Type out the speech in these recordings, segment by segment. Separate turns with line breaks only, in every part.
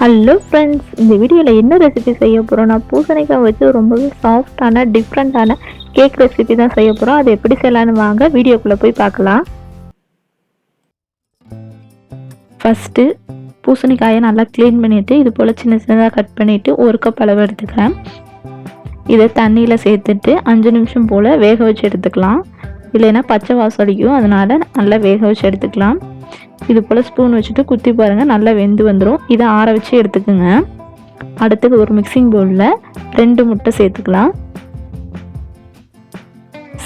Hello friends இந்த வீடியோவில் என்ன ரெசிபி செய்ய போகிறோம் நான் பூசணிக்காய் வச்சு ரொம்பவே சாஃப்டான டிஃப்ரெண்ட்டான கேக் ரெசிபி தான் செய்ய போகிறோம் அது எப்படி செய்யலான்னு வாங்க வீடியோக்குள்ளே போய் பார்க்கலாம். ஃபஸ்ட்டு பூசணிக்காயை நல்லா க்ளீன் பண்ணிவிட்டு இது போல் சின்ன சின்னதாக கட் பண்ணிவிட்டு ஒரு கப் அளவு எடுத்துக்கிறேன். இதை தண்ணியில் சேர்த்துட்டு அஞ்சு நிமிஷம் போல் வேக வச்சு எடுத்துக்கலாம். இல்லைன்னா பச்சை வாசலிக்கும் அதனால் நல்லா வேக வச்சு எடுத்துக்கலாம். இது போல் ஸ்பூன் வச்சுட்டு குத்தி பாருங்கள் நல்லா வெந்து வந்துடும் இதை ஆற வச்சு எடுத்துக்கோங்க. அடுத்தது ஒரு மிக்சிங் பவுலில் ரெண்டு முட்டை சேர்த்துக்கலாம்.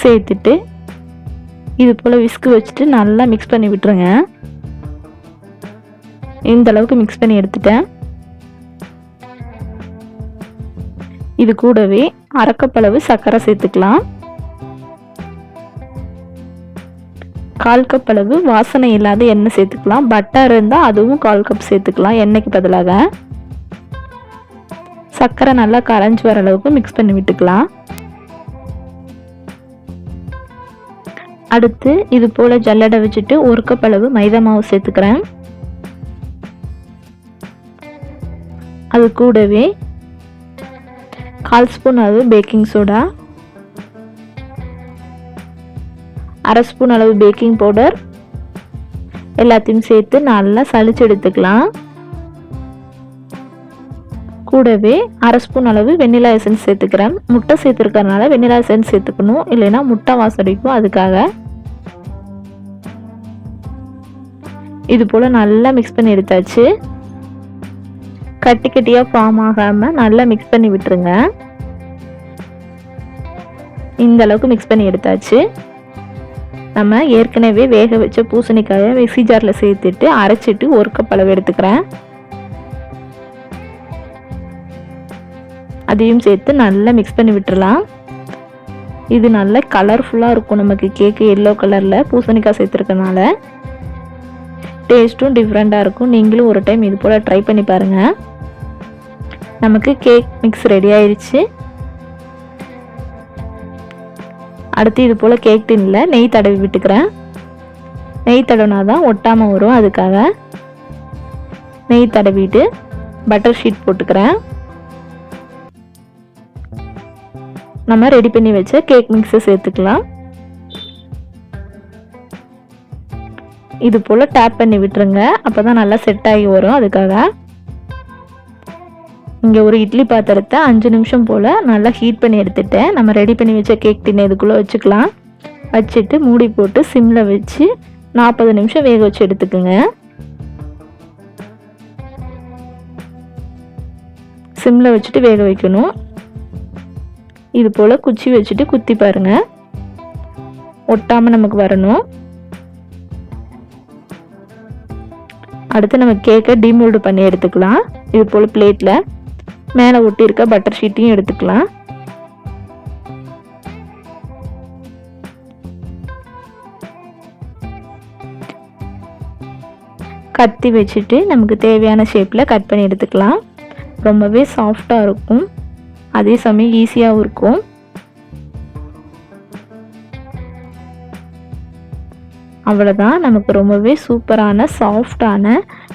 சேர்த்துட்டு இது போல் விஸ்கு வச்சுட்டு நல்லா மிக்ஸ் பண்ணி விட்டுருங்க. இந்த அளவுக்கு மிக்ஸ் பண்ணி எடுத்துட்டேன். இது கூடவே அரக்கப்பளவு சர்க்கரை சேர்த்துக்கலாம். கால் கப் அளவு வாசனை இல்லாத எண்ணெய் சேர்த்துக்கலாம். பட்டர் இருந்தால் அதுவும் கால் கப் சேர்த்துக்கலாம். எண்ணெய்க்கு பதிலாக சர்க்கரை நல்லா கரைஞ்சி வர அளவுக்கு மிக்ஸ் பண்ணி விட்டுக்கலாம். அடுத்து இது போல் ஜல்லடை வச்சுட்டு ஒரு கப் அளவு மைதா மாவு சேர்த்துக்கிறேன். அது கூடவே கால் ஸ்பூன் அளவு பேக்கிங் சோடா அரை ஸ்பூன் அளவு பேக்கிங் பவுடர் எல்லாத்தையும் சேர்த்து நல்லா சளிச்சு எடுத்துக்கலாம். கூடவே அரை ஸ்பூன் அளவு வெண்ணிலா எசன்ஸ் சேர்த்துக்கிறேன். முட்டை சேர்த்துருக்கறனால வெண்ணிலா எசன்ஸ் சேர்த்துக்கணும். இல்லைன்னா முட்டை வாசடிக்கும் அதுக்காக இது போல் நல்லா மிக்ஸ் பண்ணி எடுத்தாச்சு. கட்டி கட்டியாக ஃபார்ம் ஆகாமல் நல்லா மிக்ஸ் பண்ணி விட்டுருங்க. இந்த அளவுக்கு மிக்ஸ் பண்ணி எடுத்தாச்சு. நம்ம ஏற்கனவே வேக வச்ச பூசணிக்காயை மிக்சி ஜாரில் சேர்த்துட்டு அரைச்சிட்டு ஒரு கப் அளவு எடுத்துக்கிறேன். அதையும் சேர்த்து நல்லா மிக்ஸ் பண்ணி விட்டுறலாம். இது நல்ல கலர்ஃபுல்லாக இருக்கும் நமக்கு கேக்கு எல்லோ கலரில் பூசணிக்காய் சேர்த்துருக்கனால. டேஸ்ட்டும் டிஃப்ரெண்ட்டாக இருக்கும். நீங்களும் ஒரு டைம் இது போல் ட்ரை பண்ணி பாருங்கள் நமக்கு கேக் மிக்ஸ் ரெடி ஆயிடுச்சு அடுத்து இது போல் கேக் டின்னில் நெய் தடவி விட்டுக்கிறேன். நெய் தடவினா தான் ஒட்டாமல் வரும் அதுக்காக. நெய் தடவிட்டு பட்டர் ஷீட் போட்டுக்கிறேன். நம்ம ரெடி பண்ணி வச்ச கேக் மிக்ஸை சேர்த்துக்கலாம். இது போல் டேப் பண்ணி விட்டுருங்க. அப்போ தான் நல்லா செட் ஆகி வரும் அதுக்காக. இங்கே ஒரு இட்லி பாத்திரத்தை அஞ்சு நிமிஷம் போல் நல்லா ஹீட் பண்ணி எடுத்துட்டேன். நம்ம ரெடி பண்ணி வச்ச கேக் டின்ன இதுக்குள்ளே வச்சுக்கலாம். வச்சுட்டு மூடி போட்டு சிம்மில் வச்சு நாற்பது நிமிஷம் வேக வச்சு எடுத்துக்குங்க. சிம்மில் வச்சுட்டு வேக வைக்கணும். இது போல் குச்சி வச்சுட்டு குத்தி பாருங்கள் ஒட்டாமல் நமக்கு வரணும். அடுத்து நம்ம கேக்கை டிமோல்டு பண்ணி எடுத்துக்கலாம். இது போல் பிளேட்டில் மேலே ஒட்டி இருக்க பட்டர் ஷீட்டையும் எடுத்துக்கலாம். கத்தி வச்சுட்டு நமக்கு தேவையான ஷேப்பில் கட் பண்ணி எடுத்துக்கலாம். ரொம்பவே சாஃப்டாக இருக்கும். அதே சமயம் ஈஸியாகவும் இருக்கும். அவ்வளோதான் நமக்கு ரொம்பவே சூப்பரான சாஃப்டான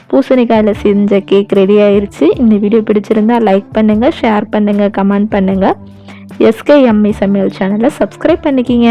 பூசணிக்காயில் செஞ்ச கேக் ரெடி ஆயிடுச்சு இந்த வீடியோ பிடிச்சிருந்தா லைக் பண்ணுங்கள் ஷேர் பண்ணுங்கள் கமெண்ட் பண்ணுங்கள் எஸ்கே எம்இ சமையல் சேனலை சப்ஸ்கிரைப் பண்ணிக்கிங்க.